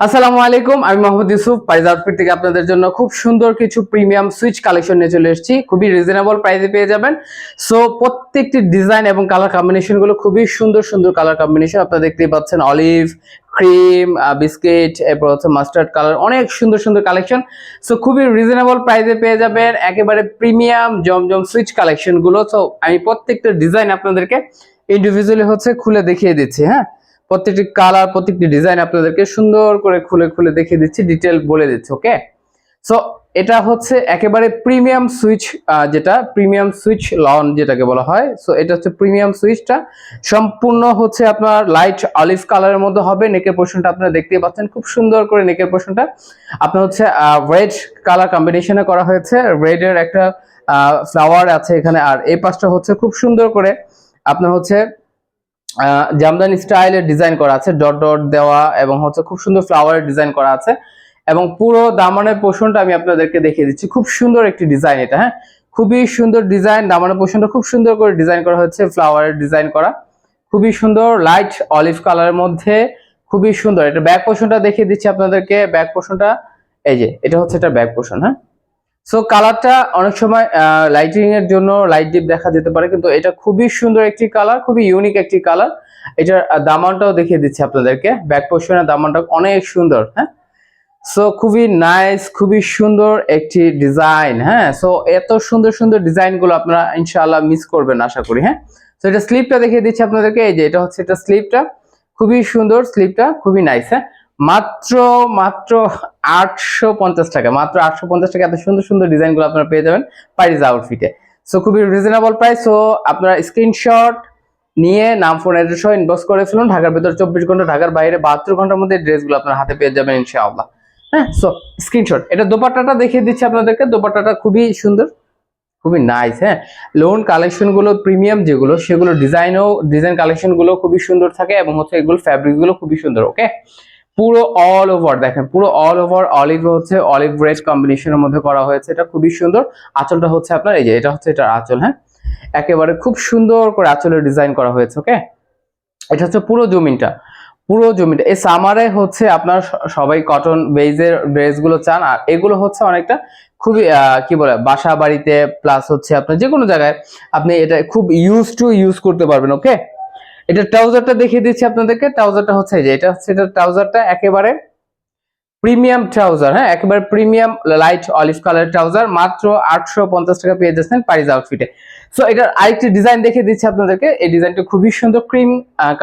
আসসালামু আলাইকুম, আমি মোহাম্মদ ইউসুফ। পারিজ আউটফিট থেকে আপনাদের জন্য খুব সুন্দর কিছু প্রিমিয়াম সুইচ কালেকশন নিয়ে চলে এসেছি। খুবই রিজনেবল প্রাইসে পেয়ে যাবেন। সো প্রত্যেকটি ডিজাইন এবং কালার কম্বিনেশনগুলো খুবই সুন্দর সুন্দর কালার কম্বিনেশন আপনারা দেখতেই পাচ্ছেন। অলিভ ক্রিম বিস্কিট এরপর হচ্ছে মাস্টার্ড কালার অনেক সুন্দর সুন্দর কালেকশন সো খুবই রিজনেবল প্রাইসে পেয়ে যাবেন। একেবারে প্রিমিয়াম জমজম সুইচ কালেকশনগুলো। সো আমি প্রত্যেকটা ডিজাইন আপনাদেরকে ইন্ডিভিজুয়ালি হচ্ছে খুলে দেখিয়ে দিচ্ছি হ্যাঁ? প্রত্যেকটি কালার প্রত্যেকটি ডিজাইন আপনাদেরকে সুন্দর করে খুলে খুলে দেখিয়ে দিচ্ছি, ডিটেল বলে দিচ্ছি ওকে সো এটা হচ্ছে একেবারে প্রিমিয়াম সুইচ যেটা প্রিমিয়াম সুইচ লন যেটাকে বলা হয়। সো এটা হচ্ছে প্রিমিয়াম সুইচটা সম্পূর্ণ হচ্ছে আপনার লাইট অলিভ কালারের মধ্যে হবে। নেকের পোর্শনটা আপনারা দেখতেই পাচ্ছেন, খুব সুন্দর করে নেকের পোর্শনটা আপনার হচ্ছে রেড কালার কম্বিনেশনে করা হয়েছে। রেড এর একটা ফ্লাওয়ার আছে এখানে। আর এই পাশটা হচ্ছে খুব সুন্দর করে আপনার হচ্ছে জামদানি স্টাইলের ডিজাইন করা আছে, ডট ডট দেওয়া এবং হচ্ছে খুব সুন্দর ফ্লাওয়ারের ডিজাইন করা আছে এবং পুরো দামানের পোষণটা আমি আপনাদেরকে দেখিয়ে দিচ্ছি। খুব সুন্দর একটি ডিজাইন এটা হ্যাঁ? খুবই সুন্দর ডিজাইন দামানের পোষণটা খুব সুন্দর করে ডিজাইন করা হচ্ছে ফ্লাওয়ারের ডিজাইন করা। খুবই সুন্দর লাইট অলিভ কালারের মধ্যে খুবই সুন্দর। এটা ব্যাক পোষণটা দেখিয়ে দিচ্ছি আপনাদেরকে ব্যাক পোষণটা এই যে, এটা হচ্ছে এটা ব্যাক পোষণ হ্যাঁ? সো কালারটা অনেক সময় লাইটিং এর জন্য লাইট ডিপ দেখা যেতে পারে, কিন্তু এটা খুবই সুন্দর একটি কালার খুবই ইউনিক একটি কালার এটার দামানটাও দেখিয়ে দিচ্ছি আপনাদেরকে। ব্যাক পোর্শনের দামানটা অনেক সুন্দর হ্যাঁ? সো খুবই নাইস খুবই সুন্দর একটি ডিজাইন হ্যাঁ? সো এত সুন্দর সুন্দর ডিজাইনগুলো আপনারা ইনশাআল্লাহ মিস করবেন, আশা করি হ্যাঁ? তো এটা স্লিপটা দেখিয়ে দিচ্ছি আপনাদেরকে। এই যে, এটা হচ্ছে, এটা স্লিপটা খুবই সুন্দর স্লিপটা খুবই নাইস হ্যাঁ? মাত্র মাত্র আটশো পঞ্চাশ টাকা, মাত্র আটশো পঞ্চাশ টাকা এত সুন্দর সুন্দর ডিজাইনগুলো আপনারা পেয়ে যাবেন প্যারিস আউটফিটে সো খুবই রিজনেবল প্রাইস সো আপনারা স্ক্রিনশট নিয়ে নাম ফোন অ্যাড্রেস ইনবক্স করে ফেলুন, ঢাকার ভিতর চব্বিশ ঘণ্টা, ঢাকার বাইরে বাহাত্তর ঘণ্টার মধ্যে ড্রেসগুলো আপনার হাতে পেয়ে যাবেন ইনশাআল্লাহ। হ্যাঁ সো স্ক্রিনশট এটা দোপাট্টাটা দেখিয়ে দিচ্ছি আপনাদেরকে, দোপাট্টাটা খুবই সুন্দর, খুবই নাইস হ্যাঁ। লোন কালেকশনগুলো প্রিমিয়াম যেগুলো, সেগুলো ডিজাইনও ডিজাইন কালেকশনগুলো খুবই সুন্দর থাকে এবং হচ্ছে এগুলো ফ্যাব্রিকগুলো খুবই সুন্দর ওকে পুরো অল ওভার দেখেন, পুরো অল ওভার অলিভ হচ্ছে অলিভ রেড কম্বিনেশনের মধ্যে করা হয়েছে, এটা খুবই সুন্দর। আঁচলটা হচ্ছে আপনার, এই যে, এটা হচ্ছে এটা আঁচল হ্যাঁ? একেবারে খুব সুন্দর করে আঁচলের ডিজাইন করা হয়েছে ওকে এটা হচ্ছে পুরো জমিনটা, পুরো জমিটা এই সামারে হচ্ছে আপনার সবাই কটন বেজের ড্রেসগুলো চান, আর এগুলো হচ্ছে অনেকটা খুবই কি বলে বাসা বাড়িতে প্লাস হচ্ছে আপনার যে কোনো জায়গায় আপনি এটা খুব ইউজ টু ইউজ করতে পারবেন ওকে এটা ট্রাউজারটা দেখিয়ে দিচ্ছি আপনাদেরকে। ট্রাউজারটা হচ্ছে যে, এটা হচ্ছে এটা ট্রাউজারটা একেবারে প্রিমিয়াম ট্রাউজার হ্যাঁ একেবারে premium light olive colour trouser, মাত্র আটশো পঞ্চাশ টাকা পেয়ে যাচ্ছেন প্যারিস আউটফিটে সো এটার আরেকটি ডিজাইন দেখিয়ে দিচ্ছি আপনাদেরকে। এই ডিজাইনটা খুবই সুন্দর ক্রিম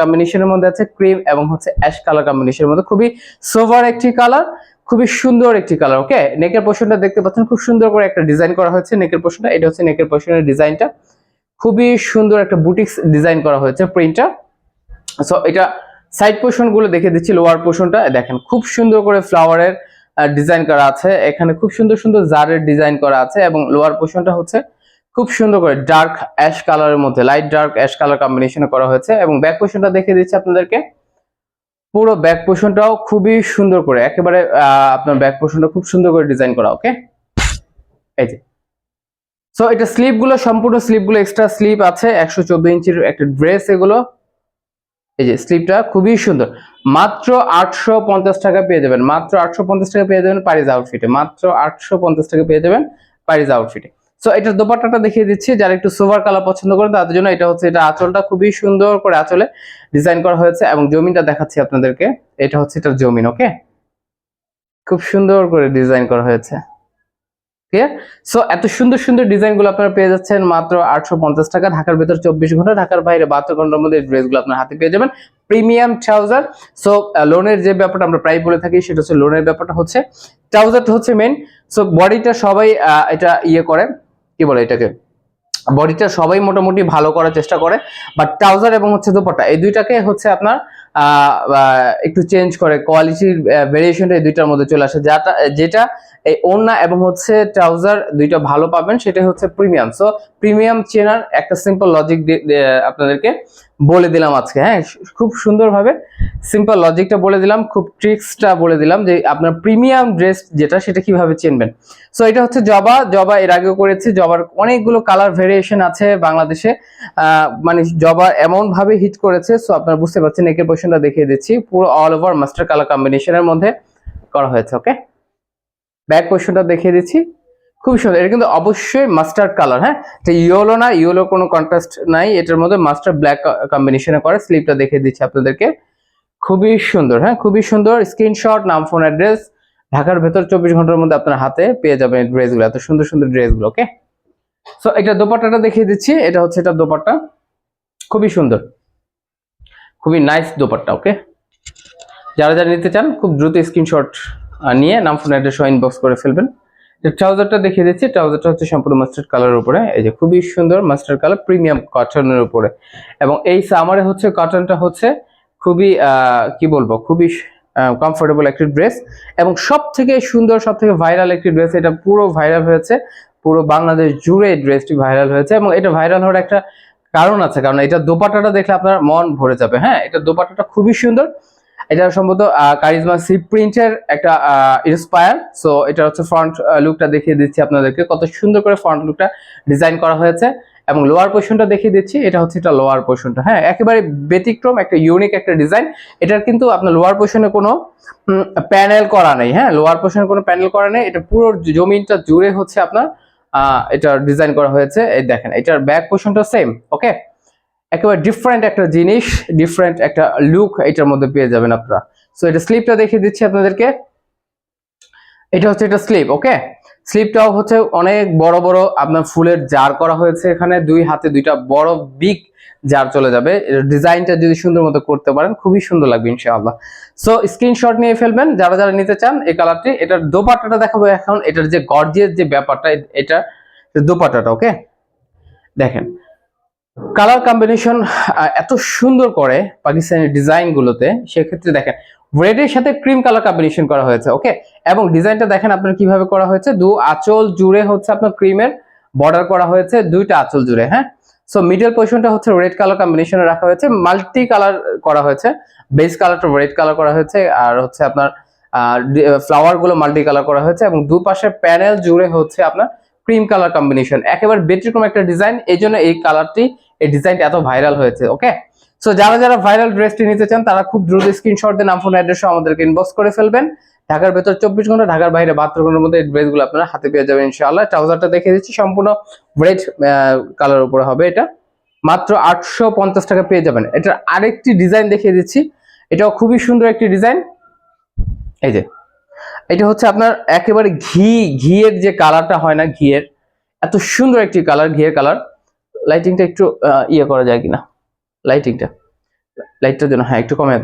কম্বিনেশনের মধ্যে আছে ক্রিম এবং হচ্ছে অ্যাশ কালার কম্বিনেশনের মধ্যে। খুবই সোভার একটি কালার খুবই সুন্দর একটি কালার ওকে নেকের পোর্শনটা দেখতে পাচ্ছেন, খুব সুন্দর করে একটা ডিজাইন করা হয়েছে নেকের পোর্শনটা এটা হচ্ছে নেকের পোর্শনের ডিজাইনটা খুবই সুন্দর একটা বুটিক্স ডিজাইন করা হয়েছে প্রিন্টটা সো এটা সাইড পোর্শনগুলো দেখে দিচ্ছি লোয়ার পোর্শনটা দেখেন, খুব সুন্দর করে ফ্লাওয়ারের ডিজাইন করা আছে। এখানে খুব সুন্দর সুন্দর জারের ডিজাইন করা আছে এবং লোয়ার পোর্শনটা হচ্ছে খুব সুন্দর করে ডার্ক অ্যাশ কালারের মধ্যে light dark ash colour combination করা হয়েছে এবং ব্যাক পোর্শনটা দেখে দিচ্ছি আপনাদেরকে। পুরো ব্যাক পোর্শনটাও খুবই সুন্দর করে, একেবারে আপনার ব্যাক পোর্শনটা খুব সুন্দর করে ডিজাইন করা ওকে এই যে সো এটা স্লিপগুলো, সম্পূর্ণ স্লিপগুলো এক্সট্রা স্লিপ আছে, একশো চোদ্দ ইঞ্চির একটা ড্রেস এগুলো। এই যে স্লিপটা খুবই সুন্দর। মাত্র আটশো পঞ্চাশ টাকা পেয়ে যাবেন, মাত্র আটশো পঞ্চাশ টাকা পেয়ে যাবেন পারিজ আউটফিটে মাত্র আটশো পঞ্চাশ টাকা পেয়ে যাবেন পারিজ আউটফিটে সো এটার দোপাট্টাটা দেখিয়ে দিচ্ছি, যারা একটু সোভার কালার পছন্দ করেন, তাদের জন্য এটা হচ্ছে, এটা আঁচলটা খুবই সুন্দর করে আঁচলে ডিজাইন করা হয়েছে এবং জমিনটা দেখাচ্ছি আপনাদেরকে। এটা হচ্ছে এটার জমিন ওকে খুব সুন্দর করে ডিজাইন করা হয়েছে। সো এত সুন্দর সুন্দর ডিজাইনগুলো আপনারা পেয়ে যাচ্ছেন মাত্র আটশো পঞ্চাশ টাকা, ঢাকার ভেতর চব্বিশ ঘণ্টা, ঢাকার বাইরে বাহাত্তর ঘণ্টার মধ্যে ড্রেসগুলো আপনার হাতে পেয়ে যাবেন। প্রিমিয়াম ট্রাউজার সো লোনের যে ব্যাপারটা আমরা প্রায় বলে থাকি, সেটা হচ্ছে লোনের ব্যাপারটা হচ্ছে। ট্রাউজারটা হচ্ছে মেন সো বডিটা সবাই এটা ইয়ে করে, কি বলে এটাকে? বডিটা সবাই মোটামুটি ভালো করার চেষ্টা করে বাট ট্রাউজার এবং হচ্ছে দোপাট্টা, এই দুইটাকে হচ্ছে আপনার একটু চেঞ্জ করে কোয়ালিটির ভেরিয়েশনটা এই দুইটার মধ্যে চলে আসে। যাটা যেটা এই ওড়না এবং হচ্ছে ট্রাউজার দুইটা ভালো পাবেন সেটা হচ্ছে প্রিমিয়াম সো প্রিমিয়াম চেনার একটা সিম্পল লজিক আপনাদেরকে বলে দিলাম আজকে হ্যাঁ খুব সুন্দরভাবে সিম্পল লজিকটা বলে দিলাম, খুব ট্রিক্সটা বলে দিলাম যে আপনার প্রিমিয়াম ড্রেস যেটা, সেটা কীভাবে চিনবেন। সো এটা হচ্ছে জবা জবা এর আগেও করেছি, জবার অনেকগুলো কালার ভেরিয়েশন আছে বাংলাদেশে মানে জবা এমন ভাবে হিট করেছে সো আপনারা বুঝতে পারছেন, একের পোর্শনটা দেখিয়ে দিচ্ছি, পুরো অল ওভার মাস্টার কালার কম্বিনেশনের মধ্যে করা হয়েছে ওকে ব্যাক পোর্শনটা দেখিয়ে দিচ্ছি। খুব সুন্দর। এটা কিন্তু অবশ্যই মাস্টার্ড কালার হ্যাঁ? এটা ইয়েলো না ইয়েলো কোনো কন্ট্রাস্ট নাই। এটার মধ্যে মাস্টার ব্ল্যাক কম্বিনেশনে করে। স্লিপটা দেখিয়ে দিচ্ছি আপনাদেরকে। খুবই সুন্দর হ্যাঁ? খুবই সুন্দর। স্ক্রিনশট নাম ফোন অ্যাড্রেস ঢাকার ভেতর চব্বিশ ঘণ্টার মধ্যে আপনার হাতে পেয়ে যাবেন ড্রেসগুলো এত সুন্দর সুন্দর ড্রেসগুলো ওকে সো এটা দোপাট্টাটা দেখিয়ে দিচ্ছি। এটা হচ্ছে এটা দোপাট্টা। খুবই সুন্দর। খুবই নাইস দোপাট্টা ওকে যারা যারা নিতে চান, খুব দ্রুত স্ক্রিনশট নিয়ে নাম ফোন অ্যাড্রেস ইনবক্স করে ফেলবেন। ট্রাউজারটা দেখিয়ে দিচ্ছি, ট্রাউজারটা হচ্ছে সম্পূর্ণ মাস্টার্ড কালারের উপরে। এই যে খুবই সুন্দর মাস্টার্ড কালার প্রিমিয়াম কটনের উপরে। এবং এই সামারে হচ্ছে কটনটা হচ্ছে খুবই কি বলব, খুবই কমফোর্টেবল একটি ড্রেস এবং সব থেকে সুন্দর সব থেকে ভাইরাল একটি ড্রেস এটা পুরো ভাইরাল হয়েছে। পুরো বাংলাদেশ জুড়ে এই ড্রেসটি ভাইরাল হয়েছে। এবং এটা ভাইরাল হওয়ার একটা কারণ আছে। কারণ এটা দোপাটাটা দেখলে আপনার মন ভরে যাবে। হ্যাঁ এটা দোপাটাটা খুবই সুন্দর। এটা সম্ভবত কারিজমা সি প্রিন্টের একটা ইন্সপায়ার সো এটা হচ্ছে ফ্রন্ট লুকটা দেখিয়ে দিচ্ছি আপনাদেরকে। কত সুন্দর করে ফ্রন্ট লুকটা ডিজাইন করা হয়েছে। এবং লোয়ার পোর্শনটা দেখিয়ে দিচ্ছি। এটা হচ্ছে এটা লোয়ার পোর্শনটা হ্যাঁ একেবারে ব্যতিক্রম, একটা ইউনিক একটা ডিজাইন এটার কিন্তু আপনার লোয়ার পোর্শনে কোনো প্যানেল করা নেই। হ্যাঁ লোয়ার পোর্শনে কোনো প্যানেল করা নেই। এটা পুরো জমিনটা জুড়ে হচ্ছে আপনার এটা ডিজাইন করা হয়েছে। এই দেখেন, এটার ব্যাক পোর্শনটা সেম ওকে একেবারে ডিফারেন্ট একটা জিনিস ডিফারেন্ট একটা লুক এটার মধ্যে পেয়ে যাবেন আপনারা। সো এটা স্লিপটা দেখিয়ে দিচ্ছি আপনাদেরকে। এটা হচ্ছে এটা স্লিপ ওকে স্লিপটাও হচ্ছে অনেক বড় বড় আপনার ফুলের জার করা হয়েছে এখানে। দুই হাতে দুইটা বড় বিগ জার চলে যাবে। ডিজাইনটা যদি সুন্দর মতো করতে পারেন, খুবই সুন্দর লাগবে ইনশাআল্লাহ। সো স্ক্রিনশট নিয়ে ফেলবেন। যারা যারা নিতে চান এই কালারটি এটার দোপাট্টাটা দেখাবো এখন। এটার যে গর্জিয়াস যে ব্যাপারটা এটা দোপাট্টাটা ওকে দেখেন কালার কম্বিনেশন এত সুন্দর করে পাকিস্তানি ডিজাইন গুলোতে সেক্ষেত্রে দেখেন রেডের সাথে ক্রিম কালার কম্বিনেশন করা হয়েছে ওকে এবং ডিজাইনটা দেখেন আপনার কীভাবে করা হয়েছে। দু আঁচল জুড়ে হচ্ছে আপনার ক্রিমের বর্ডার করা হয়েছে, দুইটা আঁচল জুড়ে হ্যাঁ? সো মিডল পজিশনটা হচ্ছে রেড কালার কম্বিনেশনে রাখা হয়েছে মাল্টি কালার করা হয়েছে বেস কালারটা রেড কালার করা হয়েছে, আর হচ্ছে আপনার ফ্লাওয়ারগুলো মাল্টি কালার করা হয়েছে, এবং দুপাশে প্যানেল জুড়ে হচ্ছে আপনার ক্রিম কালার কম্বিনেশন একেবারে ব্যতিক্রম একটা ডিজাইন এই জন্য এই কালারটি এই ডিজাইনটা এত ভাইরাল হয়েছে ওকে সো যারা যারা ভাইরাল ড্রেসটি নিতে চান, তারা খুব দ্রুত স্ক্রিনশট দিয়ে নাম ফোন অ্যাড্রেস আমাদেরকে ইনবক্স করে ফেলবেন। ঢাকার ভেতর চব্বিশ ঘণ্টা, ঢাকার বাইরে বাহাত্তর ঘণ্টার মধ্যে ড্রেসগুলো আপনারা হাতে পেয়ে যাবেন, ইনশাআল্লাহ। ট্রাউজারটা দেখে দিচ্ছি, সম্পূর্ণ রেড কালার উপরে হবে এটা। মাত্র আটশো পঞ্চাশ টাকা পেয়ে যাবেন। এটার আরেকটি ডিজাইন দেখিয়ে দিচ্ছি। এটাও খুবই সুন্দর একটি ডিজাইন এই যে, এটা হচ্ছে আপনার একেবারে ঘি, ঘিয়ের যে কালারটা হয় না, ঘিয়ের, এত সুন্দর একটি কালার ঘিয়ের কালার লাইটিংটা একটু ইয়ে করা যায় কিনা? লাইটিংটা লাইটটার জন্য হ্যাঁ একটু কমে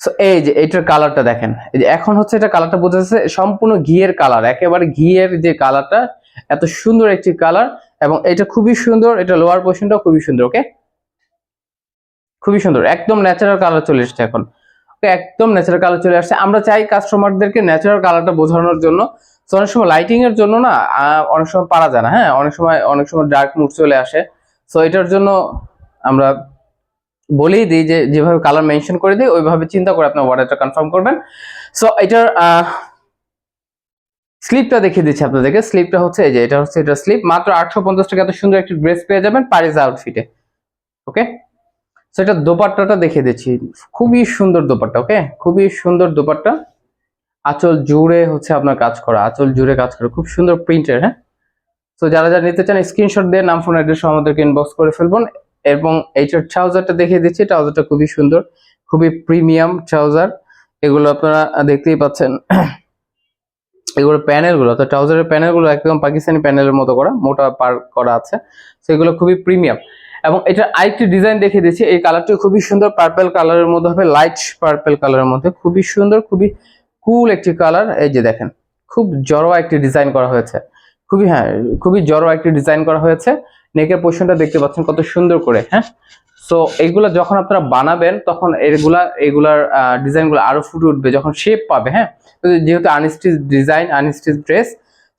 So, এই যে এটার কালারটা দেখেন। এই যে এখন হচ্ছে এটা কালারটা বোঝা যাচ্ছে সম্পূর্ণ ঘিয়ের কালার একেবারে ঘিয়ের যে কালারটা এত সুন্দর একটি কালার এবং এটা খুবই সুন্দর এটা লোয়ার পোর্শনটা খুবই সুন্দর ওকে খুবই সুন্দর একদম ন্যাচারাল কালার চলে এসছে এখন। একদম ন্যাচারাল কালার চলে আসছে। আমরা চাই কাস্টমারদেরকে ন্যাচারাল কালারটা বোঝানোর জন্য তো অনেক সময় লাইটিং এর জন্য না অনেক সময় পারা যায় না হ্যাঁ? অনেক সময় অনেক সময় ডার্ক মুড চলে আসে। সো এটার জন্য আমরা বলেই দিই যে, যেভাবে কালার মেনশন করে দিই, ওইভাবে চিন্তা করে আপনার অর্ডারটা কনফার্ম করবেন। সো এটার স্লিপটা দেখিয়ে দিচ্ছি আপনাদেরকে। স্লিপটা হচ্ছে এই যে, এটা হচ্ছে এটা স্লিপ মাত্র আটশো পঞ্চাশ টাকা এত সুন্দর একটি ড্রেস পেয়ে যাবেন প্যারিস আউটফিটে ওকে সো এটা দোপাট্টাটা দেখিয়ে দিচ্ছি। খুবই সুন্দর দোপাট্টা ওকে খুবই সুন্দর দোপাট্টা। আঁচল জুড়ে হচ্ছে আপনার কাজ করা, আঁচল জুড়ে কাজ করা। খুব সুন্দর প্রিন্টের হ্যাঁ? তো যারা যারা নিতে চান স্ক্রিনশট দিয়ে নাম ফোন অ্যাড্রেস আমাদেরকে ইনবক্স করে ফেলবেন এবং এইটার ট্রাউজারটা দেখিয়ে দিচ্ছি। ট্রাউজারটা খুবই সুন্দর, খুবই প্রিমিয়াম ট্রাউজার এগুলো আপনারা দেখতেই পাচ্ছেন। এগুলো প্যানেলগুলো, তো ট্রাউজারের প্যানেলগুলো একদম পাকিস্তানি প্যানেলের মতো করা, মোটা পার করা আছে। সেগুলো খুবই প্রিমিয়াম এবং এটা আরেকটি ডিজাইন দেখিয়ে দিচ্ছি, এই কালারটি খুবই সুন্দর পার্পল কালারের মধ্যে হবে লাইট পার্পল কালারের মধ্যে। খুবই সুন্দর, খুবই কুল একটি কালার এই যে দেখেন, খুব জড়ো একটি ডিজাইন করা হয়েছে। খুবই হ্যাঁ খুবই জড়ো একটি ডিজাইন করা হয়েছে। নেকের পোর্শনটা দেখতে পাচ্ছেন কত সুন্দর করে হ্যাঁ? সো এইগুলা যখন আপনারা বানাবেন, তখন এগুলা, এগুলার ডিজাইনগুলো আরও ফুটে উঠবে যখন শেপ পাবে হ্যাঁ? যেহেতু unstitch design unstitch dress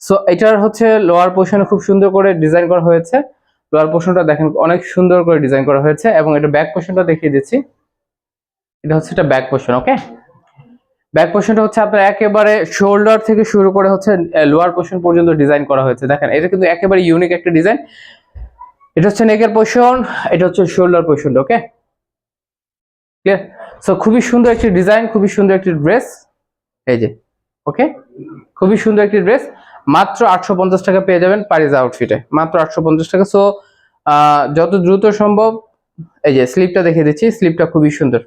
so এটার হচ্ছে লোয়ার পোর্শনে খুব সুন্দর করে ডিজাইন করা হয়েছে। লোয়ার পোর্শনটা দেখেন অনেক সুন্দর করে ডিজাইন করা হয়েছে এবং এটা ব্যাক পোর্শনটা দেখিয়ে দিচ্ছি। এটা হচ্ছে এটা ব্যাক পোর্শন ওকে ব্যাক পোর্শনটা হচ্ছে আপনার একেবারে শোল্ডার থেকে শুরু করে হচ্ছে লোয়ার পোর্শন পর্যন্ত ডিজাইন করা হয়েছে। দেখেন, এটা কিন্তু একেবারে ইউনিক একটা ডিজাইন এটা হচ্ছে নেকের পোর্শন এটা হচ্ছে শোল্ডার পোর্শনটা ওকে ক্লিয়ার সো খুবই সুন্দর একটি ডিজাইন খুবই সুন্দর একটি ড্রেস এই যে ওকে খুবই সুন্দর একটি ড্রেস মাত্র আটশো পঞ্চাশ টাকা পেয়ে যাবেন পারিজ আউটফিটে মাত্র আটশো পঞ্চাশ টাকা। সো যত দ্রুত সম্ভব, এই যে স্লিপটা দেখে দিচ্ছি। স্লিপটা খুবই সুন্দর।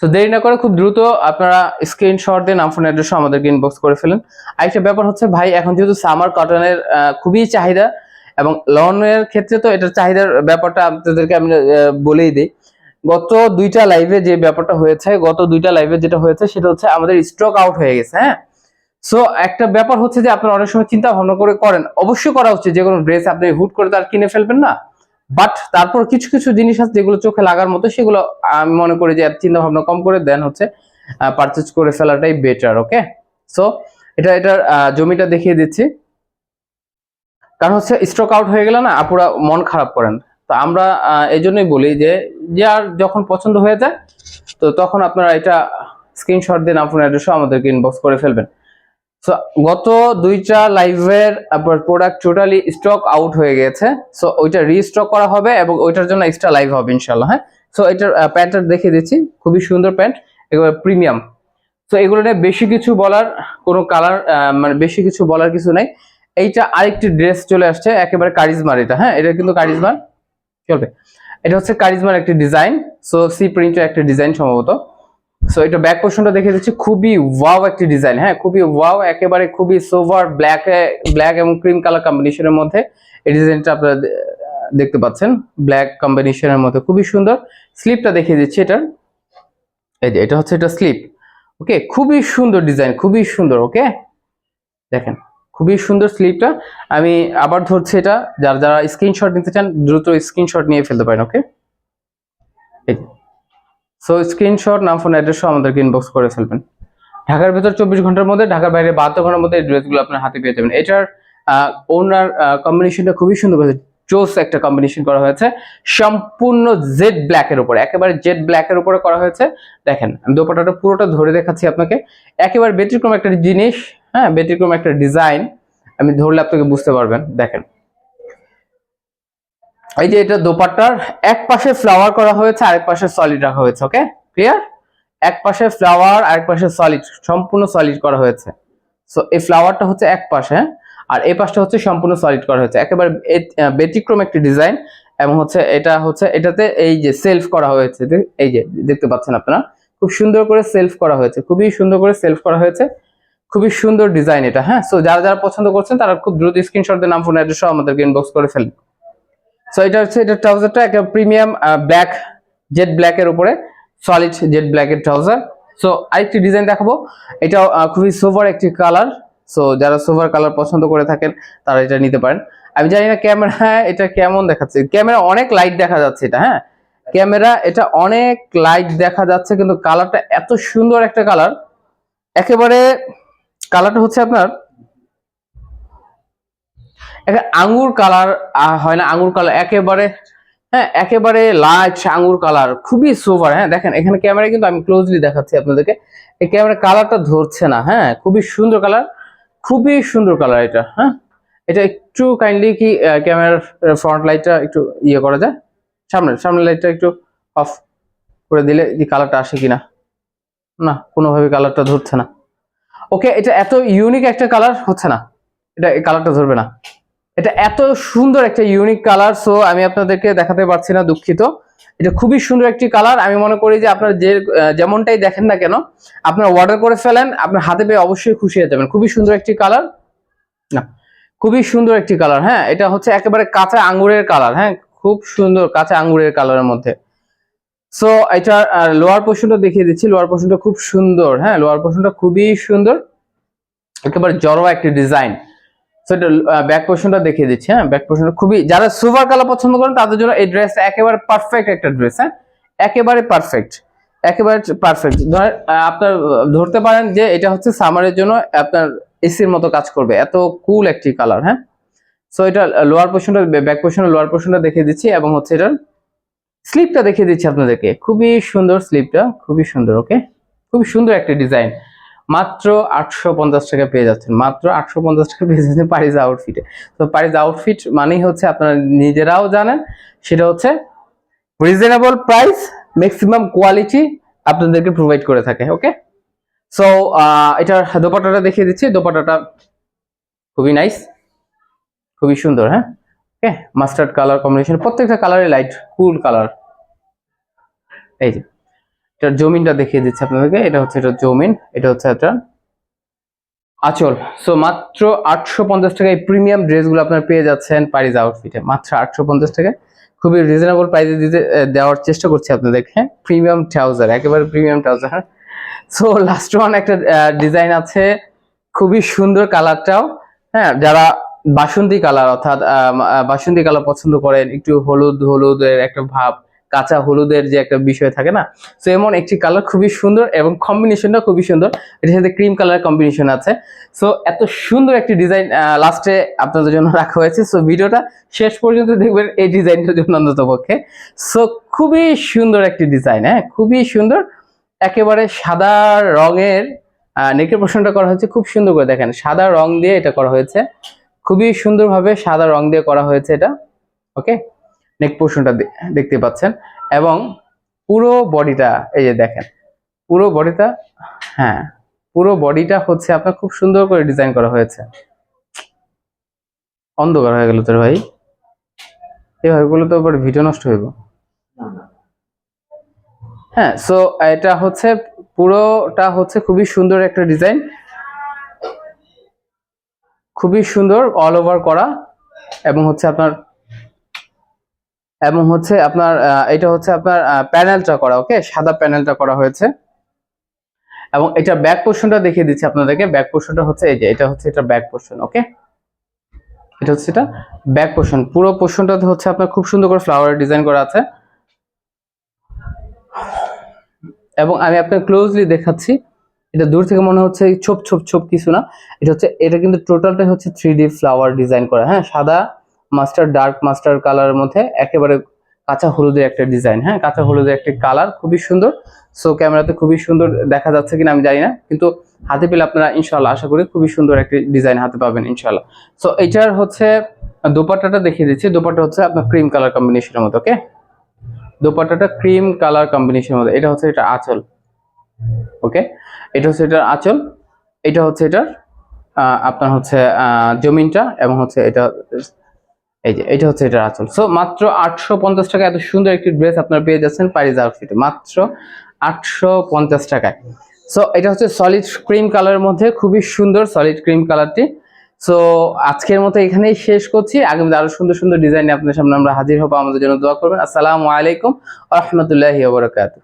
তো দেরি না করে খুব দ্রুত আপনারা স্ক্রিনশট দিয়ে নাম ফোন অ্যাড্রেস আমাদেরকে ইনবক্স করে ফেলেন। আরেকটা ব্যাপার হচ্ছে, ভাই, এখন যেহেতু সামার কটনের খুবই চাহিদা এবং লনের ক্ষেত্রে তো এটার চাহিদার ব্যাপারটা আপনাদেরকে আমি বলেই দিই। গত দুইটা লাইভে যে ব্যাপারটা হয়েছে, গত দুইটা লাইভে যেটা হয়েছে, সেটা হচ্ছে আমাদের স্টক আউট হয়ে গেছে হ্যাঁ? সো একটা ব্যাপার হচ্ছে যে আপনারা অনেক সময় চিন্তা ভাবনা করে করেন, অবশ্যই করা উচিত। যে কোনো ড্রেস আপনি হুট করে তার কিনে ফেলবেন না। বাট তারপর কিছু কিছু জিনিস আছে যেগুলো চোখে লাগার মতো, সেগুলো আমি মনে করি যে চিন্তা ভাবনা কম করে দেন হচ্ছে পারচেজ করে ফেলাটাই বেটার ওকে সো এটা, এটার জমিটা দেখিয়ে দিচ্ছি। কারণ হচ্ছে স্ট্রোক আউট হয়ে গেলে না, আপুরা মন খারাপ করেন। তো আমরা এই জন্যই বলি যে যার যখন পছন্দ হয়ে যায়, তো তখন আপনারা এটা স্ক্রিনশট নাম ফোন অ্যাড্রেসও আমাদেরকে ইনবক্স করে ফেলবেন। সো গত দুইটা লাইভের আপনার প্রোডাক্ট টোটালি স্টক আউট হয়ে গেছে। সো ওইটা রিস্টক করা হবে এবং ওইটার জন্য এক্সট্রা লাইভ হবে ইনশাল্লাহ হ্যাঁ? সো এটার প্যান্টটা দেখে দিচ্ছি। খুবই সুন্দর প্যান্ট এগুলো প্রিমিয়াম তো এগুলো নিয়ে বেশি কিছু বলার কোনো কালার মানে বেশি কিছু বলার কিছু নাই। এইটা আরেকটি ড্রেস চলে আসছে, একেবারে কারিজমার এটা হ্যাঁ? এটা কিন্তু কারিজমার, চলবে। এটা হচ্ছে কারিজমার একটি ডিজাইন সো সি প্রিন্টের একটা ডিজাইন সম্ভবত। সো এটা ব্যাক পোর্শনটা দেখে দিচ্ছি। খুবই ওয়াও একটি ডিজাইন হ্যাঁ? খুবই ওয়াও একেবারে খুবই সোভার ব্ল্যাক ব্ল্যাক এবং ক্রিম কালার কম্বিনেশনের মধ্যে এই ডিজাইনটা আপনারা দেখতে পাচ্ছেন। ব্ল্যাক কম্বিনেশনের মধ্যে খুবই সুন্দর। স্লিপটা দেখিয়ে দিচ্ছি এটার। এই যে, এটা হচ্ছে এটা স্লিপ ওকে খুবই সুন্দর ডিজাইন খুবই সুন্দর ওকে দেখেন, খুবই সুন্দর স্লিপটা আমি আবার ধরছি এটা। যারা যারা স্ক্রিনশট নিতে চান, দ্রুত স্ক্রিনশট নিয়ে ফেলতে পারেন ওকে এই সো স্ক্রিনশট নাম ফোন অ্যাড্রেসও আমাদেরকে ইনবক্স করে ফেলবেন। ঢাকার ভেতর চব্বিশ ঘণ্টার মধ্যে, ঢাকার বাইরে বাহাত্তর ঘণ্টার মধ্যে এই ড্রেসগুলো আপনার হাতে পেয়ে যাবেন। এটার ওনার কম্বিনেশনটা খুবই সুন্দর করেছে। জোস একটা কম্বিনেশন করা হয়েছে। সম্পূর্ণ জেড ব্ল্যাকের উপরে, একেবারে জেড ব্ল্যাকের উপরে করা হয়েছে। দেখেন, আমি দোপাটাটা পুরোটা ধরে দেখাচ্ছি আপনাকে। একেবারে ব্যতিক্রম একটা জিনিস হ্যাঁ ব্যতিক্রম একটা ডিজাইন আমি ধরলে আপনাকে বুঝতে পারবেন। দেখেন এই যে এটা দোপাট্টার, এক পাশে ফ্লাওয়ার করা হয়েছে, আরেক পাশে সলিড রাখা হয়েছে ওকে ক্লিয়ার এক পাশে ফ্লাওয়ার আরেক পাশে সলিড সম্পূর্ণ সলিড করা হয়েছে। সো এই ফ্লাওয়ারটা হচ্ছে এক পাশে? আর এই পাশটা হচ্ছে সম্পূর্ণ সলিড করা হয়েছে। একেবারে ব্যতিক্রম একটি ডিজাইন এবং হচ্ছে এটা হচ্ছে, এটাতে এই যে সেলফ করা হয়েছে এই যে দেখতে পাচ্ছেন আপনারা, খুব সুন্দর করে সেলফ করা হয়েছে, খুবই সুন্দর করে সেলফ করা হয়েছে, খুবই সুন্দর ডিজাইন এটা হ্যাঁ? সো যারা যারা পছন্দ করছেন, তারা খুব দ্রুত স্ক্রিনশট দিয়ে নাম ফোন অ্যাড্রেসও আমাদেরকে ইনবক্স করে ফেলুন। সো এটা হচ্ছে, এটা ট্রাউজারটা একটা প্রিমিয়াম ব্ল্যাক জেড ব্ল্যাক এর উপরে সলিড জেড ব্ল্যাক এর ট্রাউজার সো আরেকটি ডিজাইন দেখাবো। এটা খুবই সোভার একটি কালার সো যারা সোভার কালার পছন্দ করে থাকেন, তারা এটা নিতে পারেন। আমি জানি না ক্যামেরা এটা কেমন দেখাচ্ছে। ক্যামেরা অনেক লাইট দেখা যাচ্ছে এটা হ্যাঁ? ক্যামেরা এটা অনেক লাইট দেখা যাচ্ছে, কিন্তু কালারটা এত সুন্দর একটা কালার একেবারে কালারটা হচ্ছে আপনার একটা আঙ্গুর কালার হয় না, আঙ্গুর কালার, একেবারে হ্যাঁ একেবারে লাইট আঙ্গুর কালার, খুবই সোভার হ্যাঁ দেখেন, এখানে ক্যামেরা কিন্তু আমি ক্লোজলি দেখাচ্ছি আপনাদেরকে। এই ক্যামেরা কালারটা ধরছে না হ্যাঁ খুবই সুন্দর কালার, খুবই সুন্দর কালার এটা হ্যাঁ। এটা একটু কাইন্ডলি কি ক্যামেরার ফ্রন্ট লাইটটা একটু ইয়ে করা যায়? সামনের সামনের লাইটটা একটু অফ করে দিলে যে কালারটা আসে কিনা? না, কোনোভাবে কালারটা ধরছে না। ওকে এটা এত ইউনিক একটা কালার হচ্ছে না। এটা এই কালারটা ধরবে না। এটা এত সুন্দর একটা ইউনিক কালার সো আমি আপনাদেরকে দেখাতে পারছি না দুঃখিত। এটা খুবই সুন্দর একটি কালার আমি মনে করি যে আপনার যে যেমনটাই দেখেন না কেন, আপনার অর্ডার করে ফেলেন, আপনার হাতে পেয়ে অবশ্যই খুশি হয়ে যাবেন। খুবই সুন্দর একটি কালার না, খুবই সুন্দর একটি কালার হ্যাঁ এটা হচ্ছে একেবারে কাঁচা আঙ্গুরের কালার হ্যাঁ খুব সুন্দর কাঁচা আঙ্গুরের কালারের মধ্যে। সো এটা লোয়ার পোর্শনটা দেখিয়ে দিচ্ছি লোয়ার পোর্শনটা খুব সুন্দর হ্যাঁ লোয়ার পোর্শনটা খুবই সুন্দর। একেবারে জড়ো একটি ডিজাইন এটা দেখিয়ে দিচ্ছি হ্যাঁ? খুবই যারা কালার পছন্দ করেন, তাদের জন্য এই একেবারে পারফেক্ট একটা ড্রেস হ্যাঁ? একেবারে পারফেক্ট একেবারে পারফেক্ট ধর আপনার ধরতে পারেন যে এটা হচ্ছে সামারের জন্য আপনার এসির মতো কাজ করবে। এত কুল একটি কালার হ্যাঁ? সো এটা লোয়ার পোর্শনটা ব্যাক পোর্শনের লোয়ার পোর্শনটা দেখিয়ে দিচ্ছি এবং হচ্ছে এটার স্লিপটা দেখিয়ে দিচ্ছি আপনাদেরকে। খুবই সুন্দর স্লিপটা খুবই সুন্দর ওকে খুবই সুন্দর একটা ডিজাইন মাত্র আটশো পঞ্চাশ টাকা পেয়ে যাচ্ছেন। মাত্র আটশো পঞ্চাশ টাকা পেয়ে যাচ্ছেন পারিজ আউটফিটে তো পারিজ আউটফিট মানেই হচ্ছে আপনারা নিজেরাও জানেন, সেটা হচ্ছে রিজনেবল প্রাইস ম্যাক্সিমাম কোয়ালিটি আপনাদেরকে প্রোভাইড করে থাকে ওকে সো এটার দোপাটাটা দেখিয়ে দিচ্ছি। দোপাটাটা খুবই নাইস খুবই সুন্দর হ্যাঁ? ওকে মাস্টার্ড কালার কম্বিনেশন প্রত্যেকটা কালারে লাইট কুল কালার এই যে। এটার জমিনটা দেখিয়ে দিচ্ছি আপনাদেরকে। এটা হচ্ছে এটা জমিন, এটা হচ্ছে একটা আচল। সো মাত্র আটশো পঞ্চাশ টাকায় প্রিমিয়াম ড্রেসগুলো আপনারা পেয়ে যাচ্ছেন প্যারিস আউটফিটে মাত্র আটশো পঞ্চাশ টাকায়। খুবই রিজনেবল প্রাইসে দিতে দেওয়ার চেষ্টা করছি আপনাদেরকে। প্রিমিয়াম ট্রাউজার একেবারে premium trouser so last one একটা ডিজাইন আছে। খুবই সুন্দর কালারটাও হ্যাঁ। যারা বাসন্তী কালার অর্থাৎ বাসন্তী কালার পছন্দ করেন, একটু হলুদ, হলুদের একটা ভাব কাঁচা হলুদের যে একটা বিষয় থাকে না তো এমন একটি কালার খুবই সুন্দর এবং কম্বিনেশনটা খুবই সুন্দর। এটার সাথে ক্রিম কালার কম্বিনেশন আছে। সো এত সুন্দর একটি ডিজাইন লাস্টে আপনাদের জন্য রাখা হয়েছে। সো ভিডিওটা শেষ পর্যন্ত দেখবেন এই ডিজাইনটার জন্য অন্তত পক্ষে। সো খুবই সুন্দর একটি ডিজাইন হ্যাঁ? খুবই সুন্দর। একেবারে সাদা রঙের নেকের পোর্শনটা করা হয়েছে। খুব সুন্দর করে দেখেন, সাদা রং দিয়ে এটা করা হয়েছে। খুবই সুন্দরভাবে সাদা রং দিয়ে করা হয়েছে এটা ওকে নেক পোর্শনটা দেখতে পাচ্ছেন। এবং পুরো বডিটা এই যে দেখেন পুরো বডিটা হ্যাঁ পুরো বডিটা হচ্ছে আপনার খুব সুন্দর করে ডিজাইন করা হয়েছে। অন্ধকার হয়ে গেল তোর ভাই। এভাবে গুলো তো আবার ভিডিও নষ্ট হইব। হ্যাঁ সো এটা হচ্ছে পুরোটা হচ্ছে খুবই সুন্দর একটা ডিজাইন খুবই সুন্দর অল ওভার করা। এবং হচ্ছে আপনার এবং হচ্ছে আপনার এটা হচ্ছে আপনার প্যানেলটা করা, ওকে? সাদা প্যানেলটা করা হয়েছে। এবং এটা ব্যাক পোর্শনটা দেখিয়ে দিচ্ছি আপনাদেরকে। ব্যাক পোর্শনটা হচ্ছে এই যে, এটা হচ্ছে এটা ব্যাক পোর্শন ওকে? এটা হচ্ছে এটা ব্যাক পোর্শন পুরো পোর্শনটাতে হচ্ছে আপনার খুব সুন্দর করে ফ্লাওয়ার ডিজাইন করা আছে। এবং আমি আপনার ক্লোজলি দেখাচ্ছি। এটা দূর থেকে মনে হচ্ছে ছোপ ছোপ ছোপ কিছু না। এটা হচ্ছে, এটা কিন্তু টোটালটাই হচ্ছে থ্রি ফ্লাওয়ার ডিজাইন করা হ্যাঁ? সাদা মাস্টার, ডার্ক মাস্টার কালারের মধ্যে একেবারে কাঁচা হলুদের একটা ডিজাইন হ্যাঁ? কাঁচা হলুদের একটি কালার, খুবই সুন্দর। সো ক্যামেরাতে খুবই সুন্দর দেখা যাচ্ছে কিনা আমি জানি না, কিন্তু হাতে পেলে আপনারা ইনশাল্লাহ আশা করি খুবই সুন্দর একটি ডিজাইন হাতে পাবেন ইনশাল্লাহ সো এটার হচ্ছে, দোপাট্টাটা দেখিয়ে দিচ্ছি। দোপাট্টা হচ্ছে আপনার ক্রিম কালার কম্বিনেশনের মতো, ওকে? দোপাট্টাটা ক্রিম কালার কম্বিনেশনের মধ্যে এটা হচ্ছে এটা আঁচল, ওকে? এটা হচ্ছে এটার আঁচল, এটা হচ্ছে এটার আপনার হচ্ছে জমিনটা এবং হচ্ছে এটা এই যে, এটা হচ্ছে এটার আঁচল। সো মাত্র আটশো পঞ্চাশ টাকা এত সুন্দর একটি ড্রেস আপনারা পেয়ে যাচ্ছেন প্যারিস আউটফিটে মাত্র আটশো পঞ্চাশ টাকায়। সো এটা হচ্ছে সলিড ক্রিম কালারের মধ্যে, খুবই সুন্দর সলিড ক্রিম কালারটি সো আজকের মতো এখানেই শেষ করছি। আগামীতে আরও সুন্দর সুন্দর ডিজাইন আপনাদের সামনে আমরা হাজির হব। আমাদের জন্য দোয়া করবেন। আসসালামু আলাইকুম রহমতুল্লাহি ওবরাকাতুহ